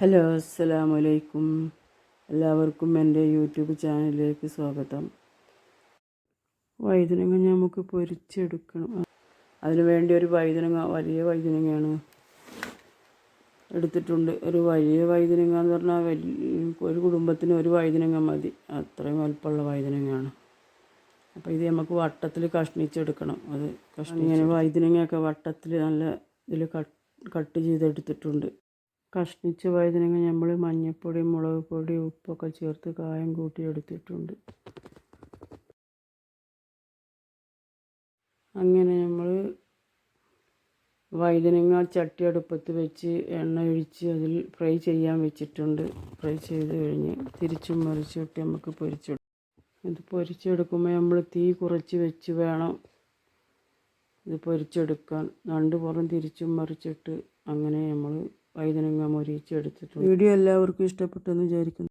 Hello അസ്സാം വലൈക്കും എല്ലാവർക്കും എന്റെ യൂട്യൂബ് ചാനലിലേക്ക് സ്വാഗതം. വൈദ്യനങ്ങ നമുക്ക് പൊരിച്ചെടുക്കണം. അതിന് വേണ്ടി ഒരു വൈദ്യനങ്ങ വലിയ വൈദ്യനങ്ങയാണ് എടുത്തിട്ടുണ്ട്. ഒരു വലിയ വൈദ്യനങ്ങ എന്ന് പറഞ്ഞാൽ വലിയ ഒരു കുടുംബത്തിന് ഒരു വൈദ്യനങ്ങ മതി. അത്രയും വലുപ്പമുള്ള വൈദ്യനങ്ങയാണ് അപ്പോൾ ഇത് നമുക്ക് വട്ടത്തിൽ കഷ്ണിച്ചെടുക്കണം. അത് കഷ്ണി ഇങ്ങനെ വഴുതനങ്ങയൊക്കെ വട്ടത്തിൽ നല്ല ഇതിൽ കട്ട് കട്ട് ചെയ്തെടുത്തിട്ടുണ്ട്. കഷ്ണിച്ച വഴുതനങ്ങ നമ്മൾ മഞ്ഞൾപ്പൊടി മുളക് പൊടി ഉപ്പൊക്കെ ചേർത്ത് കായം കൂട്ടി എടുത്തിട്ടുണ്ട് അങ്ങനെ നമ്മൾ വഴുതനങ്ങ ചട്ടി അടുപ്പത്ത് വെച്ച് എണ്ണ ഒഴിച്ച് അതിൽ ഫ്രൈ ചെയ്യാൻ വെച്ചിട്ടുണ്ട്. ഫ്രൈ ചെയ്ത് കഴിഞ്ഞ് തിരിച്ചും മറിച്ചിട്ട് നമുക്ക് പൊരിച്ചെടുക്കാം. ഇത് പൊരിച്ചെടുക്കുമ്പോൾ നമ്മൾ തീ കുറച്ച് വെച്ച് വേണം ഇത് പൊരിച്ചെടുക്കാൻ. രണ്ട് പുറം തിരിച്ചും മറിച്ചിട്ട് അങ്ങനെ നമ്മൾ വഴുതനങ്ങ മൊരിച്ചെടുത്തിട്ടുണ്ട് വീഡിയോ എല്ലാവർക്കും ഇഷ്ടപ്പെട്ടെന്ന് വിചാരിക്കുന്നു.